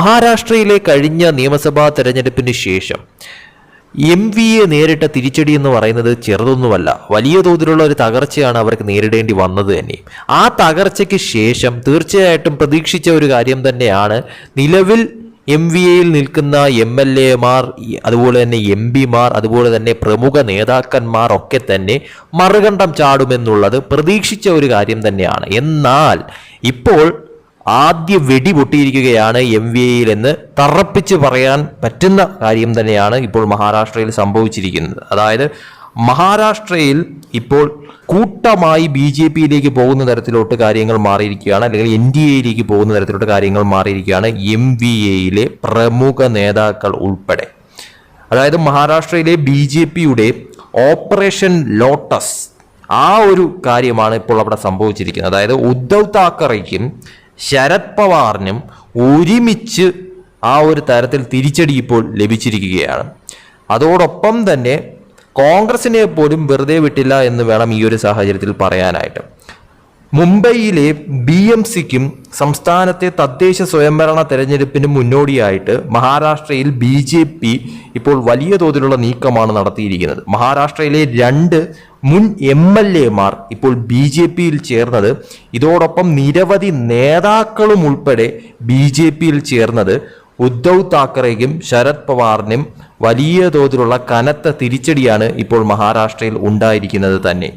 മഹാരാഷ്ട്രയിലെ കഴിഞ്ഞ നിയമസഭാ തെരഞ്ഞെടുപ്പിന് ശേഷം എം വി എ നേരിട്ട തിരിച്ചടി എന്ന് പറയുന്നത് ചെറുതൊന്നുമല്ല. വലിയ തോതിലുള്ള ഒരു തകർച്ചയാണ് അവർക്ക് നേരിടേണ്ടി വന്നത് തന്നെ. ആ തകർച്ചയ്ക്ക് ശേഷം തീർച്ചയായിട്ടും പ്രതീക്ഷിച്ച ഒരു കാര്യം തന്നെയാണ്. നിലവിൽ എം വി എയിൽ നിൽക്കുന്ന എം എൽ എമാർ അതുപോലെ തന്നെ എം പിമാർ അതുപോലെ തന്നെ പ്രമുഖ നേതാക്കന്മാർ ഒക്കെ തന്നെ മറുകണ്ഠം ചാടുമെന്നുള്ളത് പ്രതീക്ഷിച്ച ഒരു കാര്യം തന്നെയാണ്. എന്നാൽ ഇപ്പോൾ ആദ്യ വെടി പൊട്ടിയിരിക്കുകയാണ് എം വി എയിൽ എന്ന് തറപ്പിച്ച് പറയാൻ പറ്റുന്ന കാര്യം തന്നെയാണ് ഇപ്പോൾ മഹാരാഷ്ട്രയിൽ സംഭവിച്ചിരിക്കുന്നത്. അതായത് മഹാരാഷ്ട്രയിൽ ഇപ്പോൾ കൂട്ടമായി ബി ജെ പിയിലേക്ക് പോകുന്ന തരത്തിലോട്ട് കാര്യങ്ങൾ മാറിയിരിക്കുകയാണ്. അല്ലെങ്കിൽ എൻ ഡി എയിലേക്ക് പോകുന്ന തരത്തിലോട്ട് കാര്യങ്ങൾ മാറിയിരിക്കുകയാണ് എം വി എയിലെ പ്രമുഖ നേതാക്കൾ ഉൾപ്പെടെ. അതായത് മഹാരാഷ്ട്രയിലെ ബി ജെ പിയുടെ ഓപ്പറേഷൻ ലോട്ടസ് ആ ഒരു കാര്യമാണ് ഇപ്പോൾ അവിടെ സംഭവിച്ചിരിക്കുന്നത്. അതായത് ഉദ്ധവ് താക്കറയ്ക്കും ശരത് പവാറിനും ഒരുമിച്ച് ആ ഒരു തരത്തിൽ തിരിച്ചടി ഇപ്പോൾ ലഭിച്ചിരിക്കുകയാണ്. അതോടൊപ്പം തന്നെ കോൺഗ്രസിനെ പോലും വെറുതെ വിട്ടില്ല എന്ന് വേണം ഈ ഒരു സാഹചര്യത്തിൽ പറയാനായിട്ട്. മുംബൈയിലെ ബി എം സിക്കും സംസ്ഥാനത്തെ തദ്ദേശ സ്വയംഭരണ തെരഞ്ഞെടുപ്പിന് മുന്നോടിയായിട്ട് മഹാരാഷ്ട്രയിൽ ബി ജെ പി ഇപ്പോൾ വലിയ തോതിലുള്ള നീക്കമാണ് നടത്തിയിരിക്കുന്നത്. മഹാരാഷ്ട്രയിലെ രണ്ട് മുൻ എം എൽ എമാർ ഇപ്പോൾ ബി ജെ പിയിൽ ചേർന്നത്. ഇതോടൊപ്പം നിരവധി നേതാക്കളും ഉൾപ്പെടെ ബി ജെ പിയിൽ ചേർന്നത് ഉദ്ധവ് താക്കറെയും ശരത് പവാറിനും വലിയ തോതിലുള്ള കനത്ത തിരിച്ചടിയാണ് ഇപ്പോൾ മഹാരാഷ്ട്രയിൽ ഉണ്ടായിരിക്കുന്നത് തന്നെ.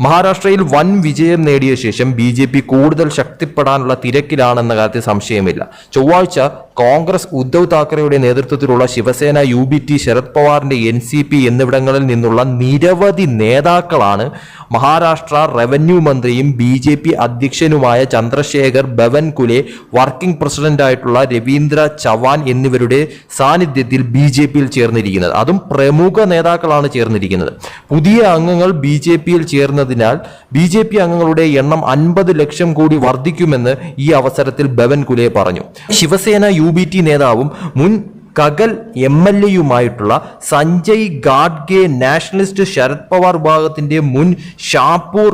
മഹാരാഷ്ട്രയിൽ വൻ വിജയം നേടിയ ശേഷം ബി ജെ പി കൂടുതൽ ശക്തിപ്പെടാനുള്ള തിരക്കിലാണെന്ന കാര്യത്തിൽ സംശയമില്ല. ചൊവ്വാഴ്ച കോൺഗ്രസ് ഉദ്ധവ് താക്കറെയുടെ നേതൃത്വത്തിലുള്ള Shiv Sena U B T Sharad പവാറിന്റെ N C P എന്നിവിടങ്ങളിൽ നിന്നുള്ള നിരവധി നേതാക്കളാണ് മഹാരാഷ്ട്ര റവന്യൂ മന്ത്രിയും ബി ജെ പി അധ്യക്ഷനുമായ ചന്ദ്രശേഖർ ബവൻകുലെ വർക്കിംഗ് പ്രസിഡന്റായിട്ടുള്ള രവീന്ദ്ര ചവാൻ എന്നിവരുടെ സാന്നിധ്യത്തിൽ ബി ജെ പിയിൽ ചേർന്നിരിക്കുന്നത്. അതും പ്രമുഖ നേതാക്കളാണ് ചേർന്നിരിക്കുന്നത്. പുതിയ അംഗങ്ങൾ ബി ജെ പിയിൽ ചേർന്നതിനാൽ ബി ജെ പി അംഗങ്ങളുടെ എണ്ണം അൻപത് ലക്ഷം കൂടി വർദ്ധിക്കുമെന്ന് ഈ അവസരത്തിൽ ബവൻകുലെ പറഞ്ഞു. ശിവസേന യു ബി ടി നേതാവും മുൻ കഗൽ എം എൽ എയുമായിട്ടുള്ള സഞ്ജയ് ഗാഡ്ഗെ നാഷണലിസ്റ്റ് ശരത് പവാർ വിഭാഗത്തിന്റെ മുൻ ഷാപ്പൂർ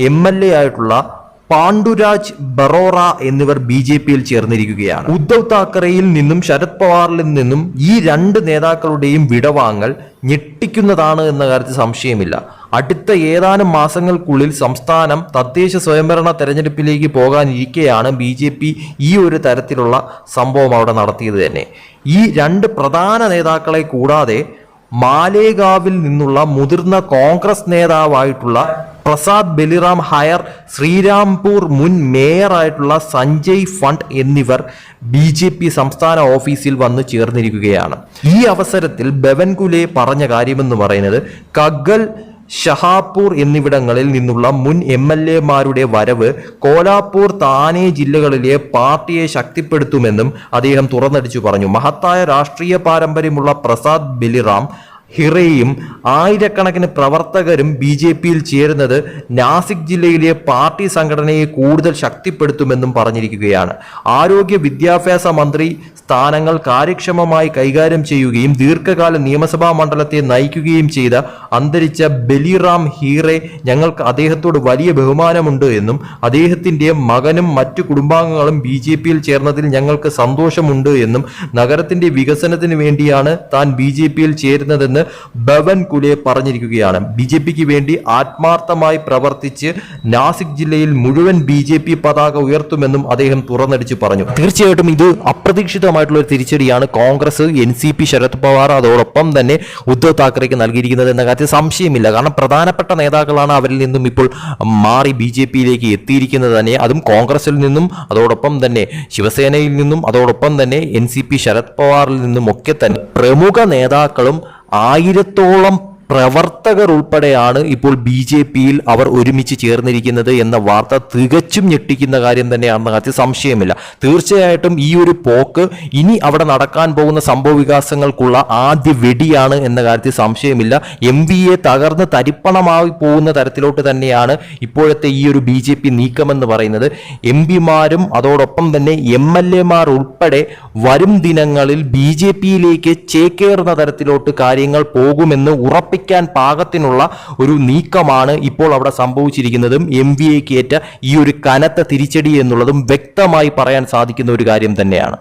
എം എൽ എ ആയിട്ടുള്ള പാണ്ഡുരാജ് ബറോറ എന്നിവർ ബി ജെ പിയിൽ ചേർന്നിരിക്കുകയാണ്. ഉദ്ധവ് താക്കറെയിൽ നിന്നും ശരത് പവാറിൽ നിന്നും ഈ രണ്ട് നേതാക്കളുടെയും വിടവാങ്ങൽ ഞെട്ടിക്കുന്നതാണ് എന്ന കാര്യത്തിൽ സംശയമില്ല. അടുത്ത ഏതാനും മാസങ്ങൾക്കുള്ളിൽ സംസ്ഥാനം തദ്ദേശ സ്വയംഭരണ തെരഞ്ഞെടുപ്പിലേക്ക് പോകാനിരിക്കെയാണ് ബി ജെ പി ഈ ഒരു തരത്തിലുള്ള സംഭവം അവിടെ നടത്തിയത് തന്നെ. ഈ രണ്ട് പ്രധാന നേതാക്കളെ കൂടാതെ മാലേഗാവിൽ നിന്നുള്ള മുതിർന്ന കോൺഗ്രസ് നേതാവായിട്ടുള്ള പ്രസാദ് ബലിറാം ഹയർ ശ്രീരാംപൂർ മുൻ മേയറായിട്ടുള്ള സഞ്ജയ് ഫണ്ട് എന്നിവർ ബി ജെ പി സംസ്ഥാന ഓഫീസിൽ വന്ന് ചേർന്നിരിക്കുകയാണ്. ഈ അവസരത്തിൽ ബവൻകുലെ പറഞ്ഞ കാര്യമെന്ന് പറയുന്നത് കഗൽ ഷഹാപൂർ എന്നിവിടങ്ങളിൽ നിന്നുള്ള മുൻ എം എൽ എമാരുടെ വരവ് കോലാപ്പൂർ താനെ ജില്ലകളിലെ പാർട്ടിയെ ശക്തിപ്പെടുത്തുമെന്നും അദ്ദേഹം തുറന്നടിച്ചു പറഞ്ഞു. മഹത്തായ രാഷ്ട്രീയ പാരമ്പര്യമുള്ള പ്രസാദ് ബലിറാം ഹിറയും ആയിരക്കണക്കിന് പ്രവർത്തകരും ബി ജെ പിയിൽ ചേരുന്നത് നാസിക് ജില്ലയിലെ പാർട്ടി സംഘടനയെ കൂടുതൽ ശക്തിപ്പെടുത്തുമെന്നും പറഞ്ഞിരിക്കുകയാണ്. ആരോഗ്യ വിദ്യാഭ്യാസ മന്ത്രി സ്ഥാനങ്ങൾ കാര്യക്ഷമമായി കൈകാര്യം ചെയ്യുകയും ദീർഘകാല നിയമസഭാ മണ്ഡലത്തെ നയിക്കുകയും ചെയ്ത അന്തരിച്ച ബലിറാം ഹീറെ ഞങ്ങൾക്ക് അദ്ദേഹത്തോട് വലിയ ബഹുമാനമുണ്ട് എന്നും അദ്ദേഹത്തിന്റെ മകനും മറ്റു കുടുംബാംഗങ്ങളും ബി ജെ പിയിൽ ചേർന്നതിൽ ഞങ്ങൾക്ക് സന്തോഷമുണ്ട് എന്നും നഗരത്തിന്റെ വികസനത്തിന് വേണ്ടിയാണ് താൻ ബി ജെ പിയിൽ ചേരുന്നതെന്ന് ബവൻ കുലെ പറഞ്ഞിരിക്കുകയാണ്. ബി ജെ പിക്ക് വേണ്ടി ആത്മാർത്ഥമായി പ്രവർത്തിച്ച് നാസിക് ജില്ലയിൽ മുഴുവൻ ബി ജെ പി പതാക ഉയർത്തുമെന്നും അദ്ദേഹം തുറന്നടിച്ച് പറഞ്ഞു. തീർച്ചയായിട്ടും ഇത് അപ്രതീക്ഷിതമായിട്ടുള്ള ഒരു തിരിച്ചടിയാണ് Congress N C P Sharad Pawar അതോടൊപ്പം തന്നെ ഉദ്ധവ് താക്കറേക്ക് നൽകിയിരിക്കുന്നത് എന്ന കാര്യത്തിൽ സംശയമില്ല. കാരണം പ്രധാനപ്പെട്ട നേതാക്കളാണ് അവരിൽ നിന്നും ഇപ്പോൾ മാറി ബി ജെ പിയിലേക്ക് എത്തിയിരിക്കുന്നത് തന്നെ. അതും കോൺഗ്രസിൽ നിന്നും അതോടൊപ്പം തന്നെ ശിവസേനയിൽ നിന്നും അതോടൊപ്പം തന്നെ എൻ സി പി ശരത് പവാറിൽ നിന്നും ഒക്കെ തന്നെ. പ്രമുഖ നേതാക്കളും ആയിരത്തോളം പ്രവർത്തകർ ഉൾപ്പെടെയാണ് ഇപ്പോൾ ബി ജെ പിയിൽ അവർ ഒരുമിച്ച് ചേർന്നിരിക്കുന്നത് എന്ന വാർത്ത തികച്ചും ഞെട്ടിക്കുന്ന കാര്യം തന്നെയാണെന്ന കാര്യത്തിൽ സംശയമില്ല. തീർച്ചയായിട്ടും ഈ ഒരു പോക്ക് ഇനി അവിടെ നടക്കാൻ പോകുന്ന സംഭവ വികാസങ്ങൾക്കുള്ള ആദ്യ വെടിയാണ് എന്ന കാര്യത്തിൽ സംശയമില്ല. എം വി എ തകർന്ന് തരിപ്പണമായി പോകുന്ന തരത്തിലോട്ട് തന്നെയാണ് ഇപ്പോഴത്തെ ഈ ഒരു ബി ജെ പി നീക്കമെന്ന് പറയുന്നത്. എം പിമാരും അതോടൊപ്പം തന്നെ എം എൽ എമാർ ഉൾപ്പെടെ വരും ദിനങ്ങളിൽ ബി ജെ പിയിലേക്ക് ചേക്കേറുന്ന തരത്തിലോട്ട് കാര്യങ്ങൾ പോകുമെന്ന് ഉറപ്പിക്കാൻ പാകത്തിനുള്ള ഒരു നീക്കമാണ് ഇപ്പോൾ അവിടെ സംഭവിച്ചിരിക്കുന്നതും എം വി എക്ക് ഏറ്റ ഈ ഒരു കനത്ത തിരിച്ചടി എന്നുള്ളതും വ്യക്തമായി പറയാൻ സാധിക്കുന്ന ഒരു കാര്യം തന്നെയാണ്.